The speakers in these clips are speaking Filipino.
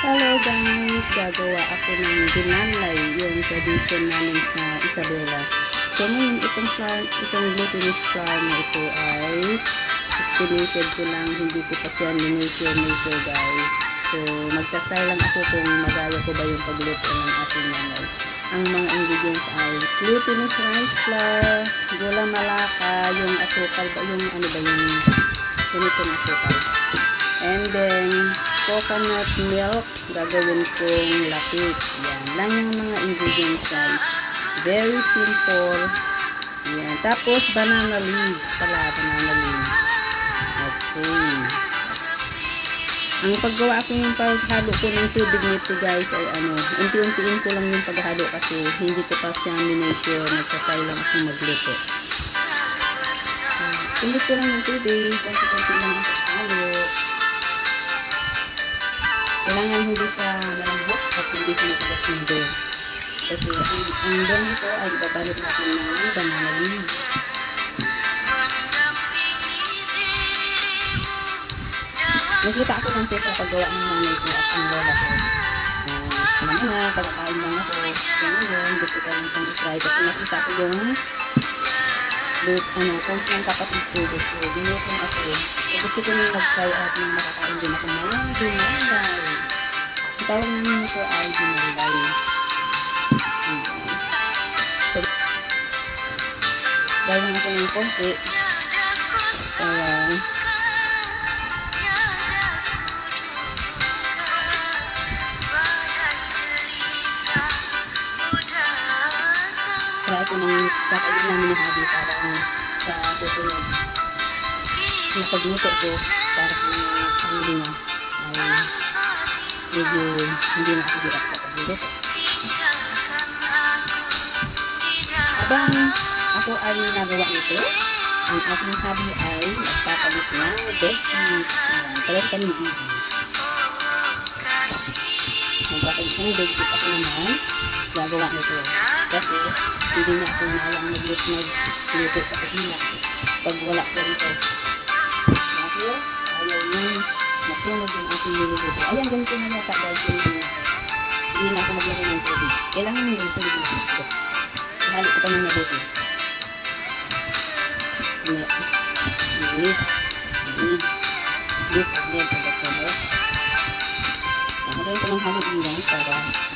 Hello guys! Gagawa ako ng dinalay yung tradition namin sa Isabela. So ngayon itong flour, itong glutinous flour na ito ay estimated ko lang, hindi ko pa siya minusure-measure guys. So magtatry lang ako kung magaya ko ba yung pagluto ng ating nanay. Ang mga ingredients ay glutinous rice flour, gula malaka, yung asukal ba, yung ano ba yung ganitong asukal. And then, coconut milk, gagawin kong lapit. Yan. Lang yung mga ingredients guys. Very simple. Yan. Tapos, banana leaves pala. Banana leaves. Okay. Ang paggawa ko yung paghalo ko ng tubig nito guys ay ano, unti-untiin ko lang yung paghalo kasi hindi ko pa siya minusure. Nagtatry lang ako magluto. Tundot ko lang yung tubig. Konti-konti lang ang paghalo. Kailangan hindi sa malambot at hindi sa matigas ng dough. Kasi ang, dough nito ay ibabalot natin ng banana leaves. Nakita ako ng tip sa paggawa ng nanay ko at ang lola ko. Uh, ano na, pagkakain lang ako. Kaya yun, gusto ko lang itong itry. Kasi nakita ko yung lut, ano, kung siyang kapatid ko gusto. Binutin ako. So, gusto ko nang mag-try out ng makakain din ako ng dinalay. Ang tawag namin nito ay dinalay. Ayan. So, gawin ako ng konti. Kaya, try ko nang kakain namin ni Habi para uh, sa susunod. Yung pagluto ko para sa mga family niya ay medyo hindi na ako hirap sa pagluluto. Habang ako ay nagawa nito, ang aking hobby ay nagpapalit ng bedsheet. Kaya kami easy. Nagpapalit ng bedsheet ako naman, gagawa nito. Kasi hindi na ako nayang magluto magluto sa kusina pag wala ko rito. Kasi ayaw yung masunog yung aking niluluto. Ayan, ganito na yata dahil hindi, na ako maglagay ng tubig. Kailangan yung yung tubig. Halo ko pa ng mabuti. Hindi. Hindi. Hindi. Hindi. Hindi. Pagkakabot. Nakagay ko ng halo ilan para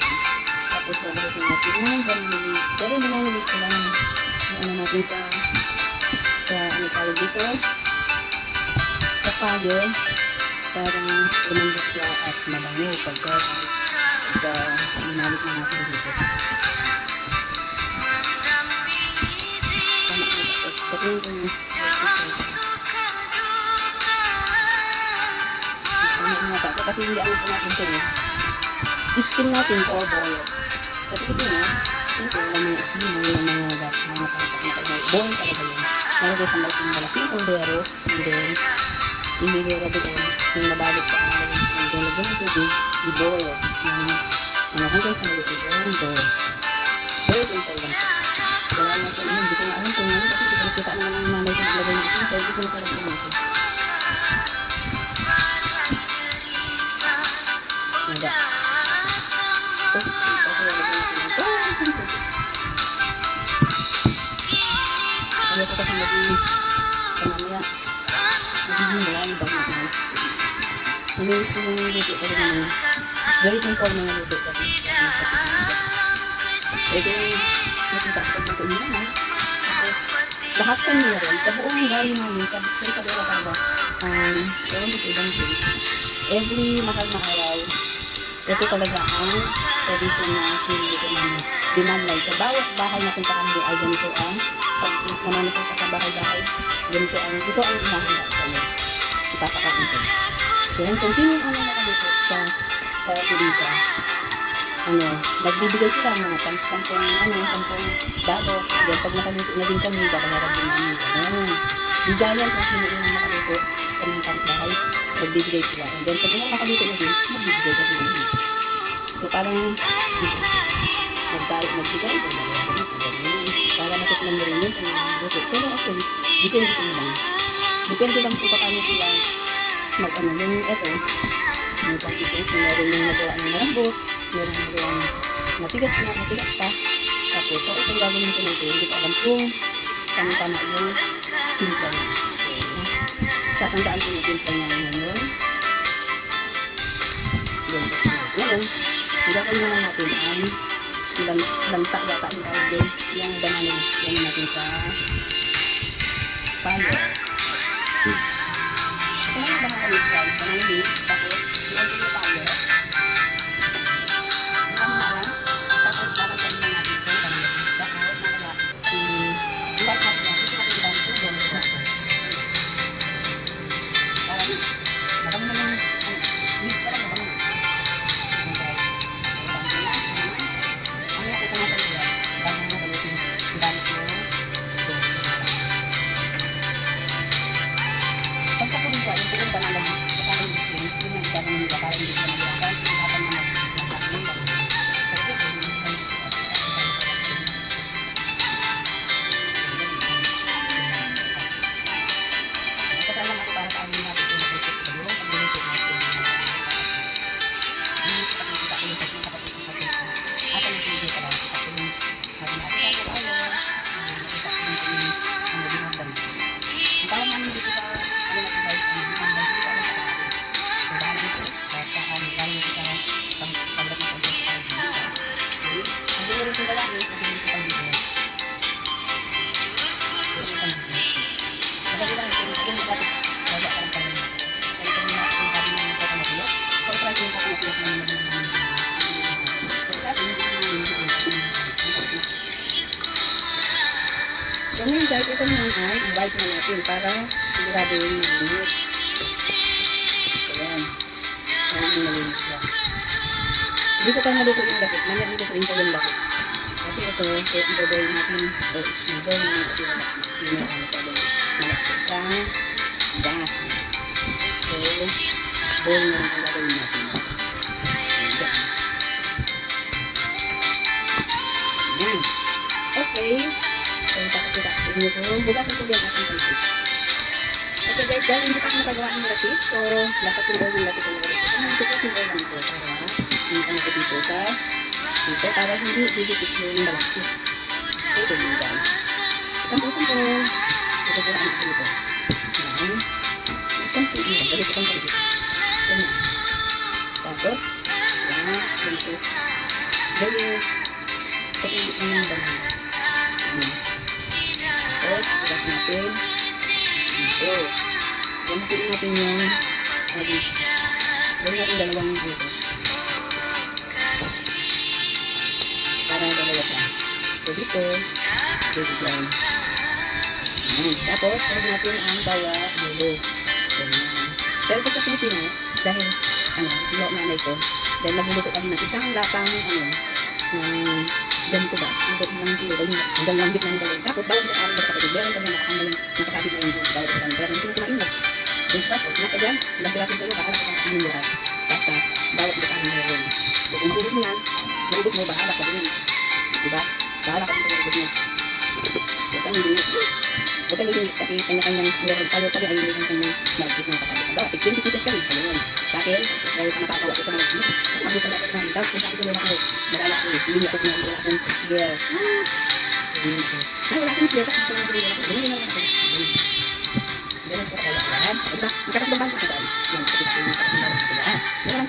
tapos lalagay natin ng vanilla. Pero vanilla ko lang yung ano natin sa sa ano tawag dito sa payo para lumambot siya at mabango pagka pagka minalik na natin dito. Tama na? Kasi hindi ano po natin ito eh. Iskin natin o boil. Sa Pilipinas, ito yung mga iskin mo yung mga gat, mga pangkat na boil talaga yun. Nalagay sa malaking malaking kaldero, and then, inilira doon, yung nabalot sa araw, and then, lagyan ng tubig, i-boil. Yung, ano, hanggang sa malipid, yung boil. Boil talaga. Wala na sa inyo, hindi ko na alam kung ano, kasi nakita naman ang ko naglagay ng hindi. Nada. Maging sa mamaya. Magiging ba ng ice. Namilis ko yung luto ko rin naman. Very simple mga luto ko. Yung nakita ko nila na. Tapos, lahat ng meron, sa buong galing namin, sa sa Isabela Barba, um, ko sa ibang place. Every mahal na araw, ito talaga ang tradition na sinilito namin. Dinalay. Sa bawat bahay na puntaan mo ay ganito ang ko sa bahay-bahay, ganito ang, ito ang inahanda sa iyo. Ipapakain ko. Kaya kung sino ang nakalito sa sa Purisa, ano, nagbibigay sila ng mga pang sampung, ano, sampung dado. Then pag nakaluto na din kami, babayaran din namin. Ganun. Bigayan kung sino yung nakaluto sa mga bahay, nagbibigay sila. And then pag wala nakaluto na din, magbibigay ka din. So parang, nagdahil nagbigay, ganun. Mo rin yun kung nakaluto. Pero actually, depende ko lang. Depende lang sa paano sila mag ano yung ito may quantity kung meron yung nagawa ng malambot, meron yung nagawa ng matigas na, matigas pa. Tapos, so, itong gagawin ko nito, hindi ko alam kung tama-tama yung timpla. So, tatandaan ko yung timpla niya ngayon. Yan. Ngayon, ang gagawin naman natin ay ilang, lanta yata yung tawag doon, yung banana, yan natin sa palo. Yung banana guys, banana So, ngayon guys, ito naman ay invite na natin para sigurado yung malinis. Ayan. Ayan yung malinis siya. Hindi ko pa naluto yung lakit. Mamaya dito ko yung lakit. Kasi ito, so, i-boil natin. O, i-boil natin sila. Hindi na ano sa doon. Sa gas. So, boil na lang ang gagawin natin. Ayan. Okay. So, pakikita ko inyo ko. Bukasan ko din ang ating kalpit. Okay guys, dahil hindi pa ako nakagawa ng lapit, so dapat yung oil yung lapit ang lapit. So, ito ko yung oil lang ito para hindi ko dito sa dito para hindi didikit yung malaki. Ito yung guys. Itampusin ko. Ito ko ang ito ito. Ayan. Itampusin ko. Balik ko ang kalpit. Ayan. Tapos, ayan. Ganito. Dahil, kasi ano yung banana. Gamitin natin yung lagi. Gawin natin dalawang dito. Para dalawa pa. So, dito. Dito lang. Ayan. Tapos, tawag natin ang bawa dulo. Pero kung sa Pilipinas, dahil, ano, ilo nanay ko, dahil nagluluto kami ng isang lapang, ano, ng ganito ba? Luto ng kilo, hanggang lambit ng galay. Tapos, bawal sa araw sa kapatid, meron kami nakakambal ng nakasabit na yung kanila. Pero hindi ko kumain tapos, nakadyan, nagbilasin ko yung baka sa lahat. Basta, bawat sa kanyang meron. So, kung mo yan, maubos mo, bahala ka din. Diba? Bahala ka din kung mo. Huwag kang hindi. Huwag kang hindi kasi kanya-kanyang meron tayo ay meron kanyang market ng kapatid. Bawa, 20 pieces kami. Ayun. Sa mga ano, ako sa dapat ng daw, kung sa akin hindi ako na wala akong share. Mga diba? Magkakatumbang po siya guys. Yan,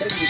Thank you.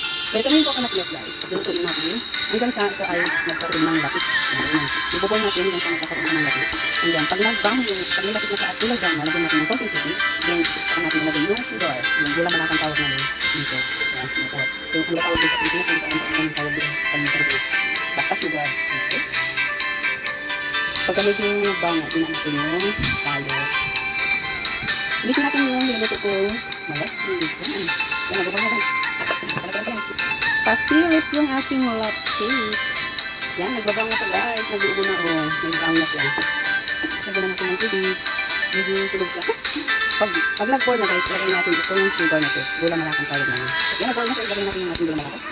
Vitamin coconut milk guys. Lutuin natin. Hanggang sa ito ay magkaroon ng lapis. Ibuboy natin hanggang sa magkakaroon ng lapis. Hanggang pag nagbangon yung pag nilapit na sa at tulad yan, natin ng konting tubig. Then, saka natin nilagay yung sugar. Yung gula malakang tawag namin dito. Yan, sugar. Yung ang tawag dito, ito yung ang ang tawag dito. Ang tawag Basta sugar. Pag kami yung nagbangon, tinanatin yung talo. Silit natin yung niluto ko. Malaki. Yan, yan, nagbangon natin na lang. Yan. Pasilip yung ating latte. Yan, nagbabang na ito guys. Nag-uubo na oh. Nagbabang na siya. Nagbaban natin ng tubig. Medyo tulog siya. Pag, pag nag-boil na guys, lagay natin ito yung sugar na ito. Gula malakang tawag na. Yan, nag-boil na ito. Ilagay natin yung ating gula malakang.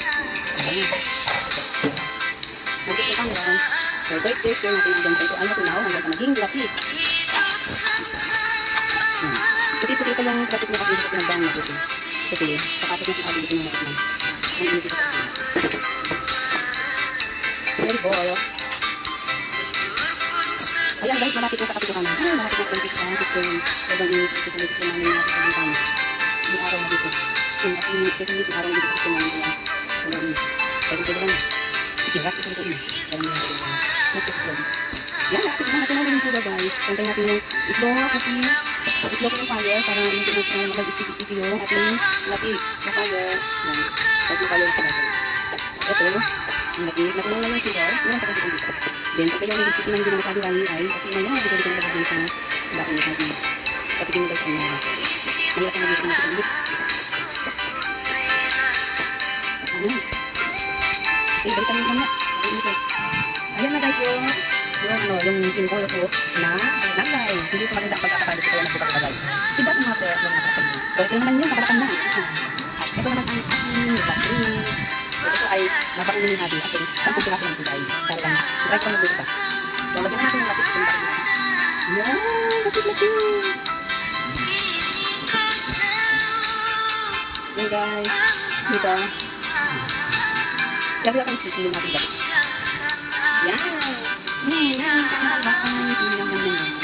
Nagkikita lang. So guys, guys, yun natin hanggang ito. Ano ito na hanggang sa maging. Hmm. Puti-puti pa yung traffic na kasi sa pinagbang na puti. Puti. Pakapit na sa dito yung nakit lang. Ang init ito. Guys, malapit na sa kapitukan na. Ay, malapit na sa na. Ito init ito sa dito namin na sa. Yung araw na dito. Yung at yung ito na dito sa namin na. Sobrang init. Pero ito lang. Ikirak ito ito init. Pero ito ito na natin sugar guys. Pantay natin yung kasi slow ko yung fire para hindi mo na mag-isip-isip yung ating lapit na fire. Yan. Tapos yung fire sa natin. Ito, yung lapit. Nakulang na yung sugar. Yung ang pakasipin dito. Then, pag yung nag-isip ng hindi na masabi ay, at yung mga dito dito nilagay sa lapit na natin. Kapit yung guys, ang Mahirap na nag-isip natin ulit. Ayan. Okay, balikan mo muna. Yung ano, yung pinbolo ko na nanay. Hindi ko maganda pagkakapalo ko kaya nagpapagpagay. Iba yung mga pero yung nakasabi. So ito naman yun, nakalakan na. At ito naman ang aking. So ito ay mabakli ni Habi. At sampung piraso lang ito guys. Para lang, try ko nagbuto pa. So lagyan natin yung lapis itong bakri natin. Yan, lapis-lapis. Yan guys. Dito. Lagyan ko yung sisi yung bakri. Yan. 你那。